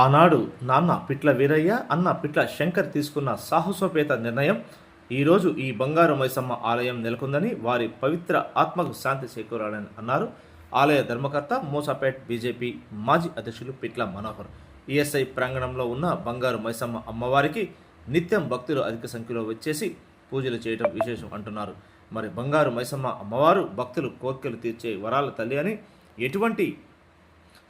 ఆనాడు నాన్న పిట్ల వీరయ్య అన్న పిట్ల శంకర్ తీసుకున్న సాహసోపేత నిర్ణయం. ఈరోజు ఈ బంగారు మైసమ్మ ఆలయం నెలకొందని వారి పవిత్ర ఆత్మకు శాంతి చేకూరాలని అన్నారు. ఆలయ ధర్మకర్త మోసాపేట్ బీజేపీ మాజీ అధ్యక్షులు పిట్ల మనోహర్. ఈఎస్ఐ ప్రాంగణంలో ఉన్న బంగారు మైసమ్మ అమ్మవారికి నిత్యం భక్తులు అధిక సంఖ్యలో వచ్చేసి పూజలు చేయడం విశేషం అంటున్నారు. మరి బంగారు మైసమ్మ అమ్మవారు భక్తులు కోర్కెలు తీర్చే వరాల తల్లి అని ఎటువంటి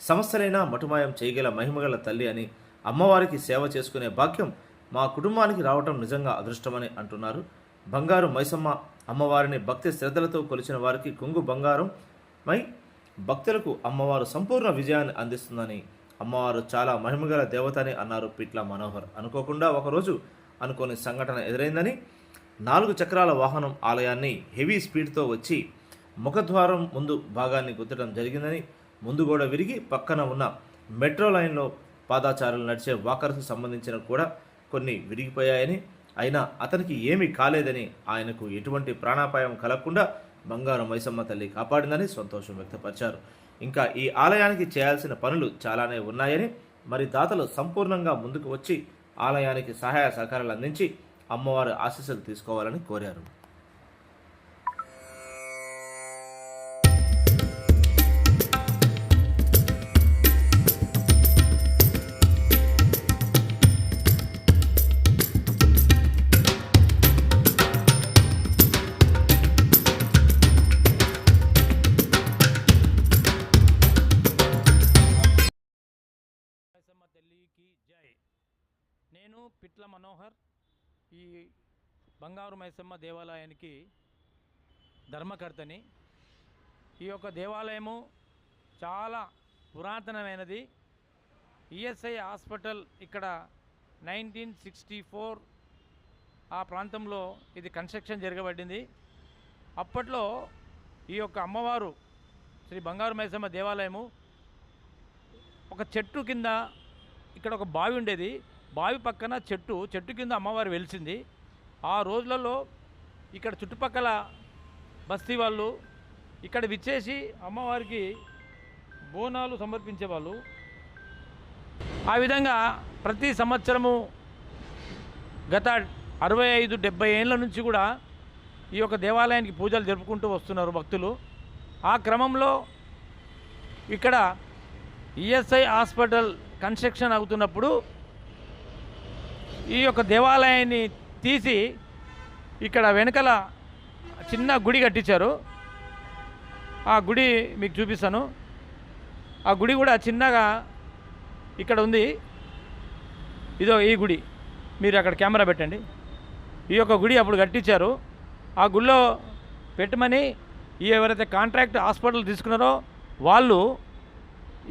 సమస్యలైనా మటుమాయం చేయగల మహిమగల తల్లి అని అమ్మవారికి సేవ చేసుకునే భాగ్యం మా కుటుంబానికి రావటం నిజంగా అదృష్టమని అంటున్నారు. బంగారు మైసమ్మ అమ్మవారిని భక్తి శ్రద్ధలతో కొలిచిన వారికి కొంగు బంగారం మై భక్తులకు అమ్మవారు సంపూర్ణ విజయాన్ని అందిస్తుందని అమ్మవారు చాలా మహిమగల దేవత అని అన్నారు పిట్ల మనోహర్. అనుకోకుండా ఒకరోజు అనుకోని సంఘటన ఎదురైందని నాలుగు చక్రాల వాహనం ఆలయాన్ని హెవీ స్పీడ్తో వచ్చి ముఖద్వారం ముందు భాగాన్ని గుద్దడం జరిగిందని ముందు గోడ విరిగి పక్కన ఉన్న మెట్రో లైన్లో పాదాచారులు నడిచే వాకర్స్కు సంబంధించిన కూడా కొన్ని విరిగిపోయాయని అయినా అతనికి ఏమీ కాలేదని ఆయనకు ఎటువంటి ప్రాణాపాయం కలగకుండా బంగారు మైసమ్మ తల్లి కాపాడిందని సంతోషం వ్యక్తపరిచారు. ఇంకా ఈ ఆలయానికి చేయాల్సిన పనులు చాలానే ఉన్నాయని మరి దాతలు సంపూర్ణంగా ముందుకు వచ్చి ఆలయానికి సహాయ సహకారాలు అందించి అమ్మవారి ఆశీస్సులు తీసుకోవాలని కోరారు. నేను మనోహర్ ఈ బంగారు మైసమ్మ దేవాలయానికి ధర్మకర్తని. ఈ యొక్క దేవాలయము చాలా పురాతనమైనది. ఈఎస్ఐ హాస్పిటల్ ఇక్కడ నైన్టీన్ సిక్స్టీ ఫోర్ ఆ ప్రాంతంలో ఇది కన్స్ట్రక్షన్ జరగబడింది. అప్పట్లో ఈ యొక్క అమ్మవారు శ్రీ బంగారు మైసమ్మ దేవాలయము ఒక చెట్టు కింద ఇక్కడ ఒక బావి ఉండేది. బావి పక్కన చెట్టు చెట్టు కింద అమ్మవారు వెలిసింది. ఆ రోజులలో ఇక్కడ చుట్టుపక్కల బస్తీ వాళ్ళు ఇక్కడ విచ్చేసి అమ్మవారికి బోనాలు సమర్పించేవాళ్ళు. ఆ విధంగా ప్రతి సంవత్సరము గత అరవై ఐదు డెబ్బై ఏళ్ళ నుంచి కూడా ఈ యొక్క దేవాలయానికి పూజలు జరుపుకుంటూ వస్తున్నారు భక్తులు. ఆ క్రమంలో ఇక్కడ ఈఎస్ఐ హాస్పిటల్ కన్స్ట్రక్షన్ అవుతున్నప్పుడు ఈ యొక్క దేవాలయాన్ని తీసి ఇక్కడ వెనకల చిన్న గుడి కట్టించారు. ఆ గుడి మీకు చూపిస్తాను. ఆ గుడి కూడా చిన్నగా ఇక్కడ ఉంది. ఇదో ఈ గుడి. మీరు అక్కడ కెమెరా పెట్టండి. ఈ యొక్క గుడి అప్పుడు కట్టించారు. ఆ గుడిలో పెట్టమని ఎవరైతే కాంట్రాక్ట్ హాస్పిటల్ తీసుకున్నారో వాళ్ళు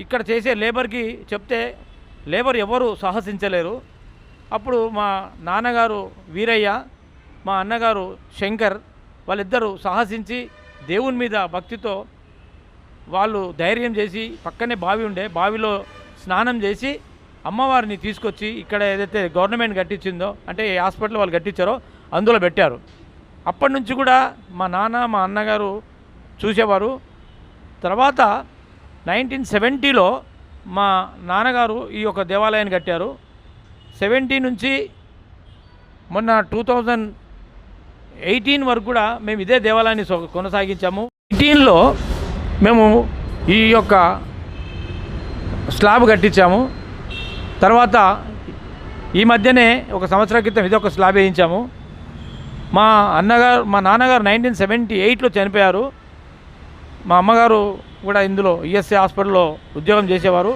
ఇక్కడ చేసే లేబర్కి చెప్తే లేబర్ ఎవరు సాహసించలేరు. అప్పుడు మా నాన్నగారు వీరయ్య మా అన్నగారు శంకర్ వాళ్ళిద్దరూ సాహసించి దేవుని మీద భక్తితో వాళ్ళు ధైర్యం చేసి పక్కనే బావి ఉండే బావిలో స్నానం చేసి అమ్మవారిని తీసుకొచ్చి ఇక్కడ ఏదైతే గవర్నమెంట్ కట్టించిందో అంటే ఏ హాస్పిటల్ వాళ్ళు కట్టించారో అందులో పెట్టారు. అప్పటి నుంచి కూడా మా నాన్న మా అన్నగారు చూసేవారు. తర్వాత నైన్టీన్ సెవెంటీలో మా నాన్నగారు ఈ యొక్క దేవాలయాన్ని కట్టారు. సెవెంటీ నుంచి మొన్న టూ థౌజండ్ ఎయిటీన్ వరకు కూడా మేము ఇదే దేవాలయాన్ని కొనసాగించాము. ఎయిటీన్లో మేము ఈ యొక్క స్లాబ్ కట్టించాము. తర్వాత ఈ మధ్యనే ఒక సంవత్సరం క్రితం ఇది ఒక స్లాబ్ వేయించాము. మా అన్నగారు మా నాన్నగారు నైన్టీన్ సెవెంటీ ఎయిట్లో చనిపోయారు. మా అమ్మగారు కూడా ఇందులో ఈఎస్సీ హాస్పిటల్లో ఉద్యోగం చేసేవారు.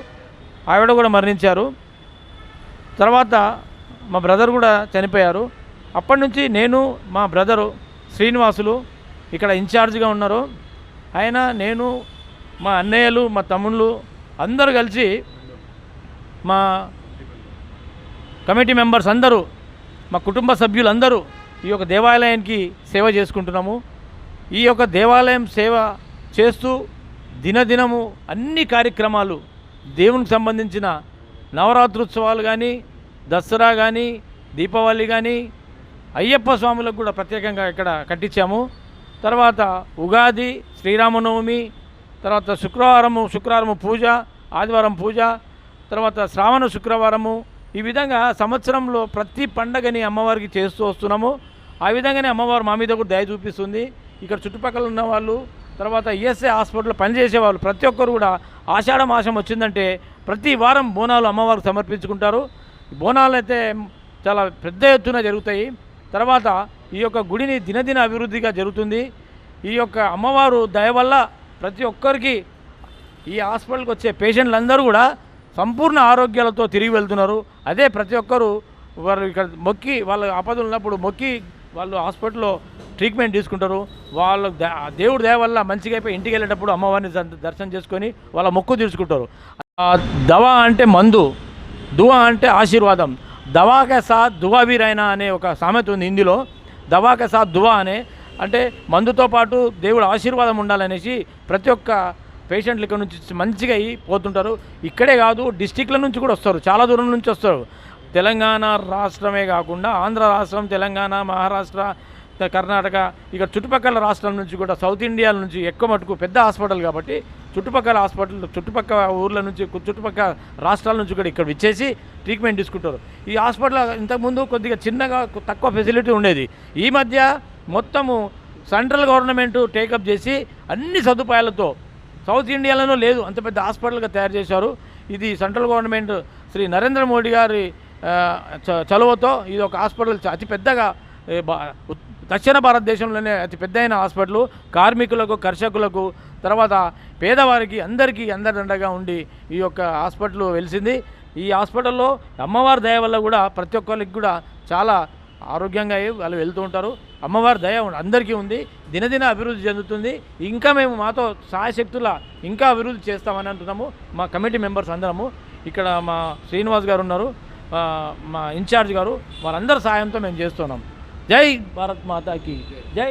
ఆవిడ కూడా మరణించారు. తర్వాత మా బ్రదర్ కూడా చనిపోయారు. అప్పటి నుంచి నేను మా బ్రదరు శ్రీనివాసులు ఇక్కడ ఇన్ఛార్జ్గా ఉన్నారు. ఆయన నేను మా అన్నయ్యలు మా తమ్ముళ్ళు అందరూ కలిసి మా కమిటీ మెంబర్స్ అందరూ మా కుటుంబ సభ్యులందరూ ఈ యొక్క దేవాలయానికి సేవ చేసుకుంటున్నాము. ఈ యొక్క దేవాలయం సేవ చేస్తూ దినదినము అన్ని కార్యక్రమాలు దేవునికి సంబంధించిన నవరాత్రోత్సవాలు కానీ దసరా కానీ దీపావళి కానీ అయ్యప్ప స్వాములకు కూడా ప్రత్యేకంగా ఇక్కడ కట్టించాము. తర్వాత ఉగాది శ్రీరామనవమి తర్వాత శుక్రవారము శుక్రవారము పూజ ఆదివారం పూజ తర్వాత శ్రావణ శుక్రవారము. ఈ విధంగా సంవత్సరంలో ప్రతి పండగని అమ్మవారికి చేస్తూ వస్తున్నాము. ఆ విధంగానే అమ్మవారు మా మీద కూడా దయ చూపిస్తుంది. ఇక్కడ చుట్టుపక్కల ఉన్న వాళ్ళు తర్వాత ఈఎస్ఐ హాస్పిటల్లో పనిచేసే వాళ్ళు ప్రతి ఒక్కరు కూడా ఆషాఢ మాసం వచ్చిందంటే ప్రతి వారం బోనాలు అమ్మవారికి సమర్పించుకుంటారు. బోనాలు అయితే చాలా పెద్ద ఎత్తున జరుగుతాయి. తర్వాత ఈ యొక్క గుడిని దినదిన అభివృద్ధిగా జరుగుతుంది. ఈ యొక్క అమ్మవారు దయ వల్ల ప్రతి ఒక్కరికి ఈ హాస్పిటల్కి వచ్చే పేషెంట్లందరూ కూడా సంపూర్ణ ఆరోగ్యాలతో తిరిగి వెళ్తున్నారు. అదే ప్రతి ఒక్కరు వారు ఇక్కడ మొక్కి వాళ్ళ ఆపదలు ఉన్నప్పుడు మొక్కి వాళ్ళు హాస్పిటల్లో ట్రీట్మెంట్ తీసుకుంటారు. వాళ్ళ దేవుడు దేవుడి దయ వల్ల మంచిగా అయిపోయి ఇంటికి వెళ్ళేటప్పుడు అమ్మవారిని దర్శనం చేసుకొని వాళ్ళ మొక్కు తీర్చుకుంటారు. దవా అంటే మందు. దువా అంటే ఆశీర్వాదం. దవాకే సాత్ దువాబీరైనా అనే ఒక సామెత ఉంది హిందీలో దవాకే సాత్ దువా అనే. అంటే మందుతో పాటు దేవుడు ఆశీర్వాదం ఉండాలనేసి ప్రతి ఒక్క పేషెంట్లు ఇక్కడ నుంచి మంచిగా పోతుంటారు. ఇక్కడే కాదు డిస్టిక్ల నుంచి కూడా వస్తారు. చాలా దూరం నుంచి వస్తారు. తెలంగాణ రాష్ట్రమే కాకుండా ఆంధ్ర రాష్ట్రం తెలంగాణ మహారాష్ట్ర కర్ణాటక ఇక చుట్టుపక్కల రాష్ట్రాల నుంచి కూడా సౌత్ ఇండియా నుంచి ఎక్కువ మటుకు పెద్ద హాస్పిటల్ కాబట్టి చుట్టుపక్కల హాస్పిటల్ చుట్టుపక్కల ఊర్ల నుంచి చుట్టుపక్కల రాష్ట్రాల నుంచి కూడా ఇక్కడ విచ్చేసి ట్రీట్మెంట్ తీసుకుంటారు. ఈ హాస్పిటల్ ఇంతకుముందు కొద్దిగా చిన్నగా తక్కువ ఫెసిలిటీ ఉండేది. ఈ మధ్య మొత్తము సెంట్రల్ గవర్నమెంట్ టేకప్ చేసి అన్ని సదుపాయాలతో సౌత్ ఇండియాలోనూ లేదు అంత పెద్ద హాస్పిటల్గా తయారు చేశారు. ఇది సెంట్రల్ గవర్నమెంట్ శ్రీ నరేంద్ర మోడీ గారి చ- చలువతో ఇది ఒక హాస్పిటల్ అతిపెద్దగా దక్షిణ భారతదేశంలోనే అతి పెద్దయిన హాస్పిటల్ కార్మికులకు కర్షకులకు తర్వాత పేదవారికి అందరికీ అందరిదండగా ఉండి ఈ యొక్క హాస్పిటల్ వెలిసింది. ఈ హాస్పిటల్లో అమ్మవారి దయ వల్ల కూడా ప్రతి ఒక్కరికి కూడా చాలా ఆరోగ్యంగా వాళ్ళు వెళ్తూ ఉంటారు. అమ్మవారి దయ అందరికీ ఉంది. దినదిన అభివృద్ధి చెందుతుంది. ఇంకా మేము మాతో సహాయశక్తుల ఇంకా అభివృద్ధి చేస్తామని అంటున్నాము. మా కమిటీ మెంబర్స్ అందరము. ఇక్కడ మా శ్రీనివాస్ గారు ఉన్నారు. మా ఇన్ఛార్జ్ గారు. వారందరి సాయంతో మేము చేస్తున్నాం. జై భారత్ మాతాకి జై.